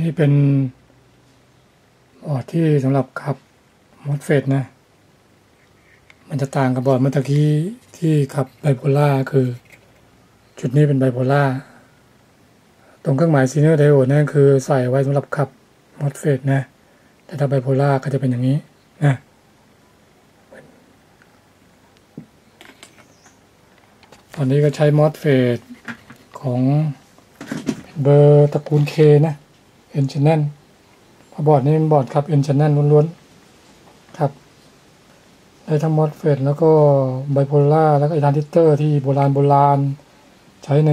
นี้เป็นบอร์ดที่สำหรับขับมอสเฟตนะ มันจะต่างกับบอร์ดเมื่อกี้ที่ขับไบโพล่าคือ จุดนี้เป็นไบโพล่าตรงเครื่องหมายซีเนอร์ไดโอดนั่นคือใส่ไว้สำหรับขับมอสเฟตนะ แต่ถ้าไบโพล่าก็จะเป็นอย่างนี้นะตอนนี้ก็ใช้มอสเฟตของเบอร์ตระกูลเคนะ เอ็นชแนนบอร์ดนี้เป็นบอร์ดครับเอ็นชแนนล้วนๆ ครับได้ทั้งมอสเฟตแล้วก็ไบโพล่าแล้วก็อินทิเตอร์ที่โบราณโบราณ ใช้ใน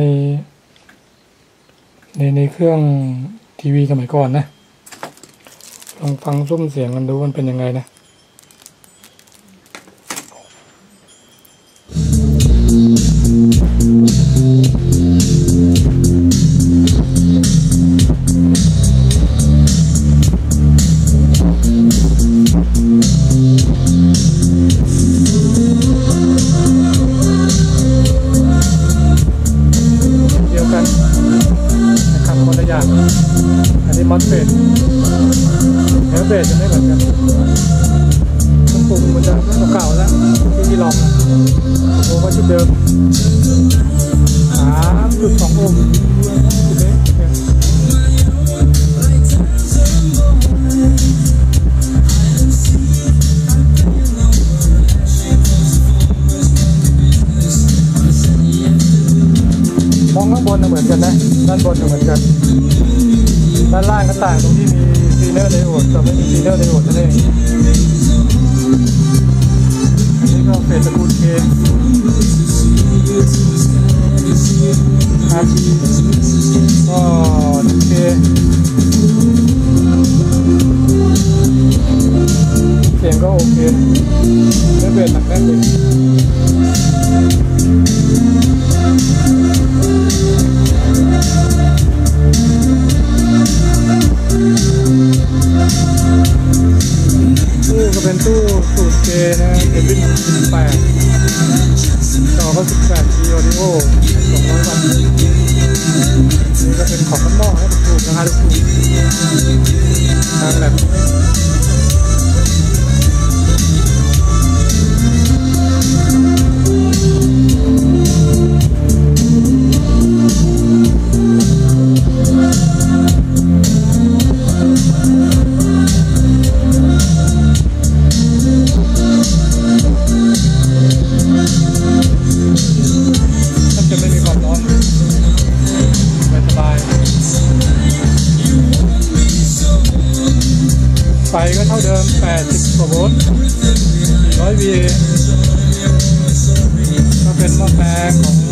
ในในเครื่องทีวีสมัยก่อนนะ ลองฟังซุ้มเสียงกันดูมันเป็นยังไงนะ อย่าง อันนี้มอสเฟตเนื้อเฟสจะไม่เหมือนกันเครื่องปรุงมันจะเก่าแล้วที่ที่ลองนะโอ้ก็ชุดเดิมสามจุดสองโอห์ม ด้านล่างก็ต่างตรงที่มีฟีเนอร์ไดโอดกับไม่มีฟีเนอร์ไดโอดนั่นเองนนี้ก็เฟสตะกูลเคครับก็โอเคเสียงก็โอเคเนื้อเบสหนักแน่นเลย 18จอก็18วิดีโอ200วัตต์นี่ก็เป็นของข้างนอกนะทุกๆนะคาถูกๆทางแบบ 4 ร้อยวีก็เป็นหม้อแปลงของ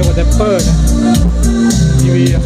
ที่มีเดียว